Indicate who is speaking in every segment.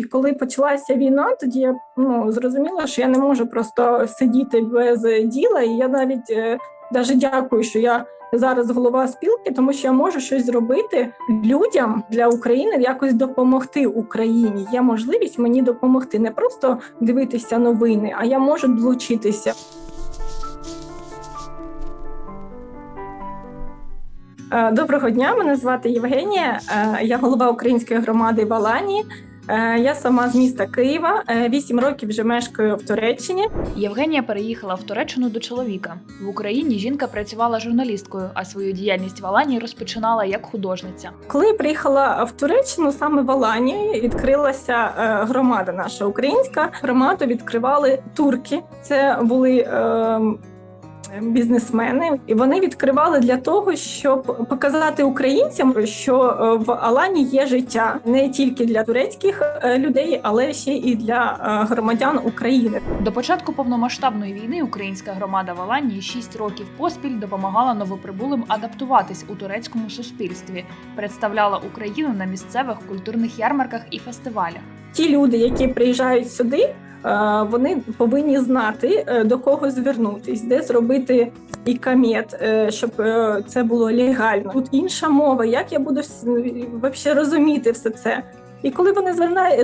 Speaker 1: І коли почалася війна, тоді я ну зрозуміла, що я не можу просто сидіти без діла. І я навіть е, даже дякую, що я зараз голова спілки, тому що я можу щось зробити людям для України, якось допомогти Україні. Є можливість мені допомогти, не просто дивитися новини, а я можу долучитися. Е, Доброго дня, мене звати Євгенія. е, Я голова української громади в Алані. Е, Я сама з міста Києва. Е, Вісім років вже мешкаю в Туреччині.
Speaker 2: Євгенія переїхала в Туреччину до чоловіка. В Україні жінка працювала журналісткою, а свою діяльність в Алані розпочинала як художниця.
Speaker 1: Коли я приїхала в Туреччину, саме в Алані відкрилася е, громада наша українська. Громаду відкривали турки. Це були е, бізнесмени, і вони відкривали для того, щоб показати українцям, що е, в Алані є життя не тільки для турецьких е, людей, але ще і для е, громадян України.
Speaker 2: До початку повномасштабної війни українська громада в Аланії 6 років поспіль допомагала новоприбулим адаптуватись у турецькому суспільстві, представляла Україну на місцевих культурних ярмарках і фестивалях.
Speaker 1: ті люди, які приїжджають сюди, вони повинні знати е, до кого звернутись, де зробити ікамет, е, щоб е, це було легально. Тут інша мова. Як я буду взагалі розуміти все це? І коли вони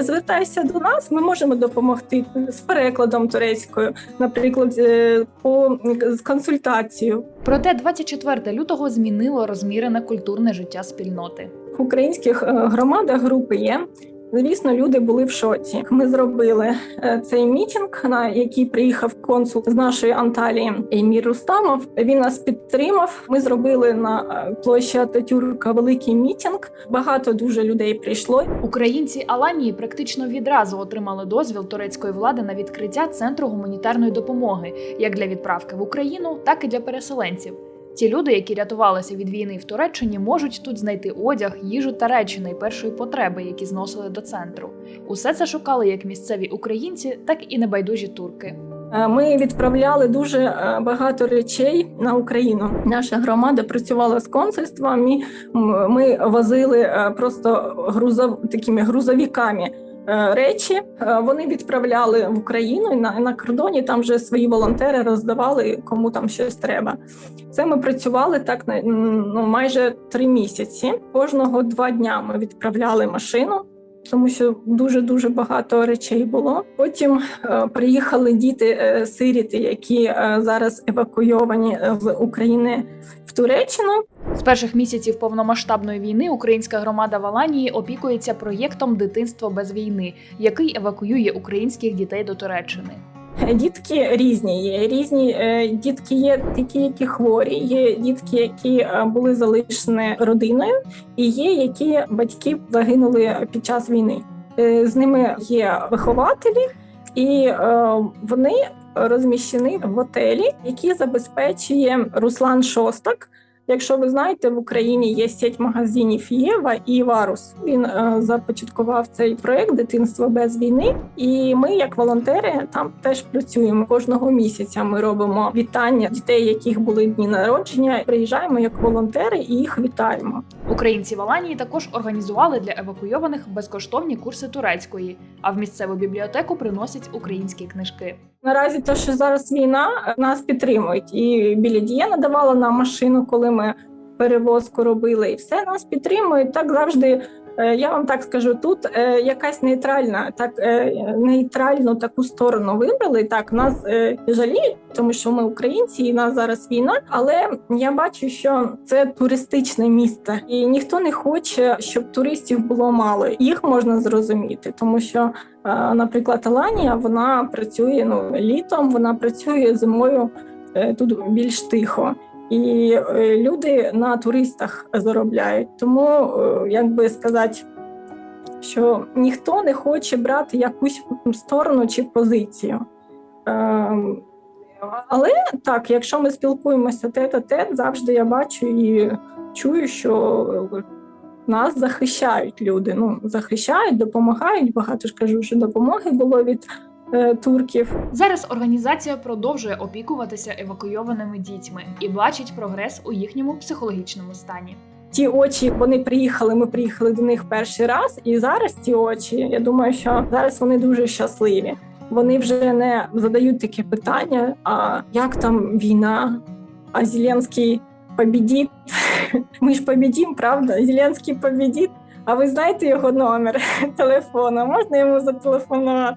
Speaker 1: звертаються до нас, ми можемо допомогти з перекладом турецькою, наприклад, е, по з консультацією.
Speaker 2: Проте 24 лютого змінило розмірене культурне життя спільноти.
Speaker 1: В українських е, громадах групи є. Звісно, люди були в шоці. Ми зробили е, цей мітинг, на який приїхав консул з нашої Анталії Емір Рустамов. Він нас підтримав. Ми зробили на е, площі Ататюрка великий мітинг. Багато дуже людей прийшло.
Speaker 2: Українці Аланії практично відразу отримали дозвіл турецької влади на відкриття центру гуманітарної допомоги як для відправки в Україну, так і для переселенців. Ті люди, які рятувалися від війни в Туреччині, можуть тут знайти одяг, їжу та речі найпершої потреби, які зносили до центру. Усе це шукали як місцеві українці, так і небайдужі турки.
Speaker 1: Е, Ми відправляли дуже е, багато речей на Україну. Наша громада працювала з консульством. Ми возили е, просто грузов такими грузовиками. Е, Речі Е, вони відправляли в Україну і на, на кордоні. Там вже свої волонтери роздавали кому там щось треба. Це ми працювали так ну, майже три місяці. Кожного два дня ми відправляли машину тому що дуже дуже багато речей було. Потім е, приїхали діти е, сиріти, які е, зараз евакуйовані е, з України в Туреччину.
Speaker 2: З перших місяців повномасштабної війни українська громада в Аланії опікується проєктом Дитинство без війни, який евакуює українських дітей до Туреччини.
Speaker 1: Дітки різні є. Різні е, дітки є такі, які хворі, є дітки, які е, були залишені родиною, і є які батьки загинули під час війни. Е, З ними є вихователі, і вони розміщені в готелі, який забезпечує Руслан Шостак. Якщо ви знаєте, в Україні є сеть магазинів Єва і Варус. Він е, започаткував цей проект Дитинство без війни. І ми, як волонтери, там теж працюємо кожного місяця. Ми робимо вітання дітей, яких були дні народження. Приїжджаємо як волонтери і їх вітаємо.
Speaker 2: Українці в Аланії також організували для евакуйованих безкоштовні курси турецької, а в місцеву бібліотеку приносять українські книжки.
Speaker 1: Наразі те, що зараз війна, нас підтримують. І біля дія надавала нам машину, коли ми перевозку робили, і все нас підтримують. Так завжди. Е, Я вам так скажу, тут е, якась нейтральна, так е, нейтральну таку сторону вибрали. Так нас жаліють, тому що ми українці, і нас зараз війна. Але я бачу, що це туристичне місце, і ніхто не хоче, щоб туристів було мало. Їх можна зрозуміти, тому що Наприклад, Аланія вона працює ну літом, вона працює зимою тут більш тихо. І е, люди на туристах заробляють. Тому, е, як би сказати, що ніхто не хоче брати якусь сторону чи позицію. Ем, Але так, якщо ми спілкуємося тет-а-тет, завжди я бачу і чую, що нас захищають люди. Ну захищають, допомагають. Багато ж кажу, що допомоги було від турків.
Speaker 2: Зараз організація продовжує опікуватися евакуйованими дітьми і бачить прогрес у їхньому психологічному стані.
Speaker 1: ті очі вони приїхали. Ми приїхали до них перший раз, і зараз ті очі. Я думаю, що зараз вони дуже щасливі. Вони вже не задають таке питання: а як там війна? А Зеленський побідіть? Ми ж побідім, правда? Зеленський побідіть. А ви знаєте його номер телефону? Можна йому зателефонувати?